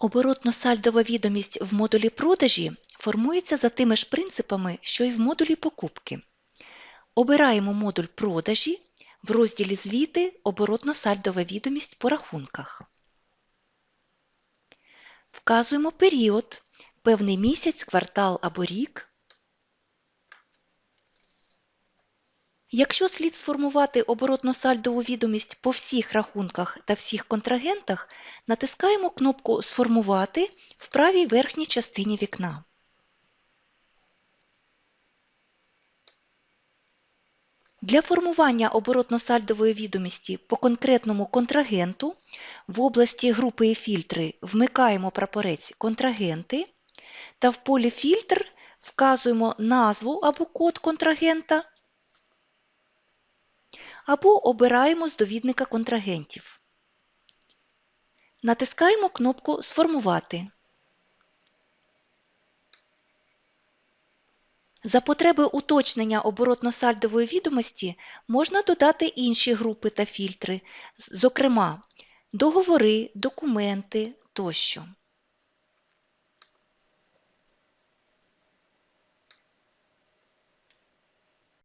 Оборотно-сальдова відомість в модулі продажі формується за тими ж принципами, що й в модулі покупки. Обираємо модуль продажі в розділі Звіти оборотно-сальдова відомість по рахунках. Вказуємо період, певний місяць, квартал або рік. Якщо слід сформувати оборотно-сальдову відомість по всіх рахунках та всіх контрагентах, натискаємо кнопку Сформувати в правій верхній частині вікна. Для формування оборотно-сальдової відомості по конкретному контрагенту в області групи і фільтри вмикаємо прапорець Контрагенти та в полі Фільтр вказуємо назву або код контрагента або обираємо з довідника контрагентів. Натискаємо кнопку Сформувати. За потреби уточнення оборотно-сальдової відомості можна додати інші групи та фільтри, зокрема договори, документи тощо.